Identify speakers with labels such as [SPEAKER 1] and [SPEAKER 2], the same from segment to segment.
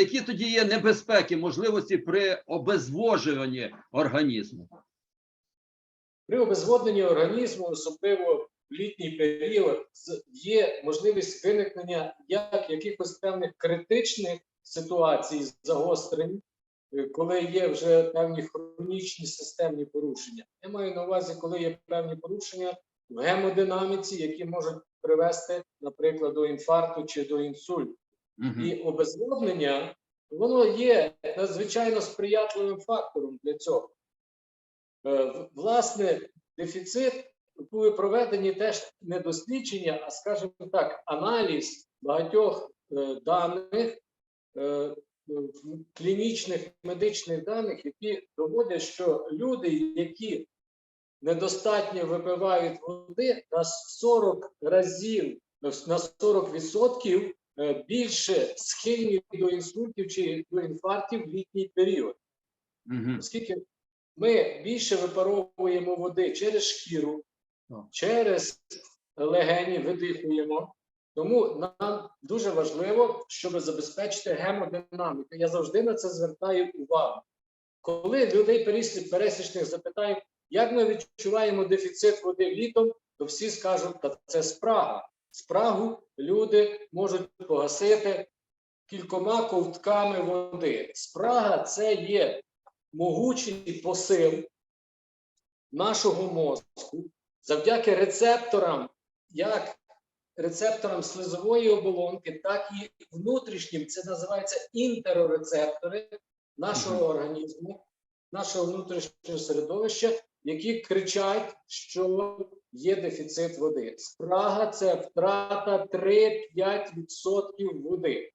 [SPEAKER 1] які тоді є небезпеки, можливості при обезвожуванні організму?
[SPEAKER 2] При обезводненні організму, особливо в літній період, є можливість виникнення як якихось певних критичних ситуацій загострень, е, коли є вже певні хронічні системні порушення. Я маю на увазі, коли є певні порушення в гемодинаміці, які можуть привести, наприклад, до інфаркту чи до інсульту.
[SPEAKER 1] Мгм.
[SPEAKER 2] І обезводнення воно є надзвичайно сприятливим фактором для цього. Е, Власне, дефіцит були проведені теж не дослідження, а скажімо так, аналіз багатьох е, даних, е, клінічних медичних даних, які доводять, що люди, які недостатньо випивають води, на 40 разів, на 40 відсотків е, більше схильні до інсультів чи до інфарктів в літній період,
[SPEAKER 1] Мгм.
[SPEAKER 2] оскільки ми більше випаровуємо води через шкіру, через легені видихуємо. Тому нам дуже важливо, щоб забезпечити гемодинаміку. Я завжди на це звертаю увагу. Коли людей пересічних пересічних запитають, як ми відчуваємо дефіцит води літом, то всі скажуть, та це спрага. Спрагу люди можуть погасити кількома ковтками води. Спрага це є могучий посил нашого мозку завдяки рецепторам, як рецепторам слизової оболонки, так і внутрішнім. Це називається інтерорецептори нашого організму, нашого внутрішнього середовища, які кричать, що є дефіцит води. Спрага це втрата 3-5% води.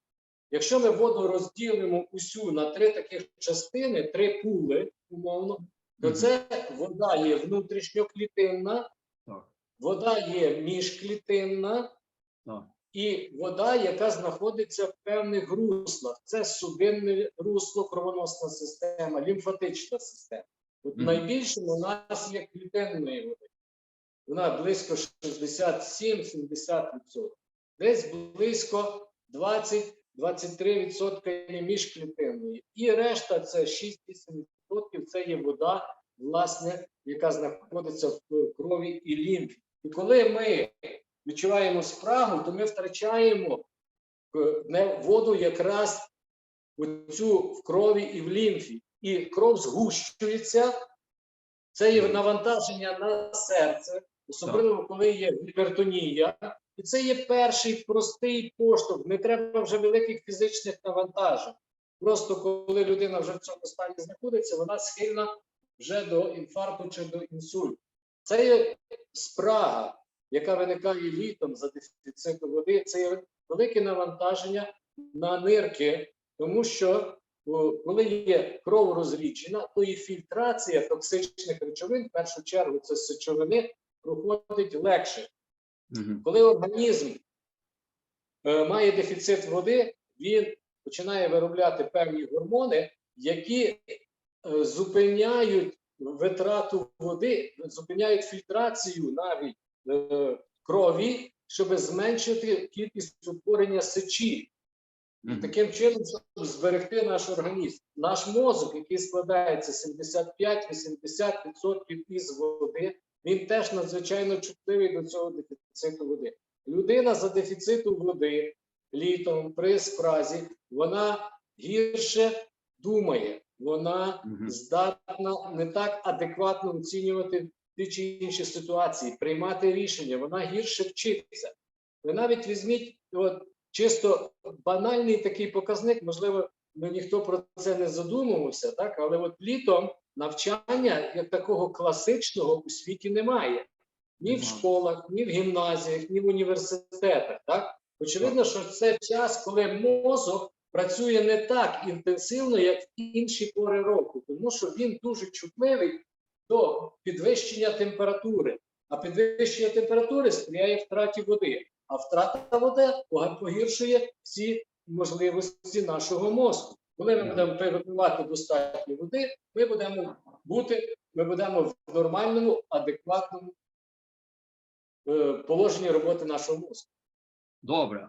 [SPEAKER 2] Якщо ми воду розділимо усю на три таких частини, три пули, умовно, то це вода є внутрішньоклітинна, вода є міжклітинна і вода, яка знаходиться в певних руслах. Це судинне русло, кровоносна система, лімфатична система. От найбільше у нас є клітинної води. Вона близько 67-70%. Десь близько 20-23% є міжклітинної. І решта це 6-8% це є вода, власне, яка знаходиться в крові і лімфі. І коли ми відчуваємо спрагу, то ми втрачаємо е, воду якраз у цю в крові і в лімфі. І кров згущується. Це є навантаження на серце, особливо коли є гіпертонія. І це є перший простий поштовх. Не треба вже великих фізичних навантажень. Просто коли людина вже в цьому стані знаходиться, вона схильна вже до інфаркту чи до інсульту. Це є спрага, яка виникає літом за дефіциту води. Це є велике навантаження на нирки, тому що коли є кров розріджена, то і фільтрація токсичних речовин, в першу чергу, це сечовини, проходить легше.
[SPEAKER 1] Мгм.
[SPEAKER 2] Коли організм е, має дефіцит води, він починає виробляти певні гормони, які е, зупиняють витрату води, зупиняють фільтрацію навіть е, крові, щоб зменшити кількість утворення сечі.
[SPEAKER 1] Мгм.
[SPEAKER 2] Таким чином, щоб зберегти наш організм. Наш мозок, який складається 75-80% із води, він теж надзвичайно чутливий до цього дефіциту води. Людина за дефіциту води літом при спразі, вона гірше думає, вона здатна не так адекватно оцінювати ті чи інші ситуації, приймати рішення, вона гірше вчиться. Ви навіть візьміть от, чисто банальний такий показник, можливо, ну, ніхто про це не задумувався, так? але от літом навчання як такого класичного у світі немає. Ні в школах, ні в гімназіях, ні в університетах. Так? Очевидно, що це час, коли мозок працює не так інтенсивно, як в інші пори року, тому що він дуже чутливий до підвищення температури. А підвищення температури сприяє втраті води. А втрата води погіршує всі можливості нашого мозку. Коли ми будемо приготувати достатньо води, ми будемо бути, ми будемо в нормальному, адекватному е, положенні роботи нашого мозку.
[SPEAKER 1] Добре.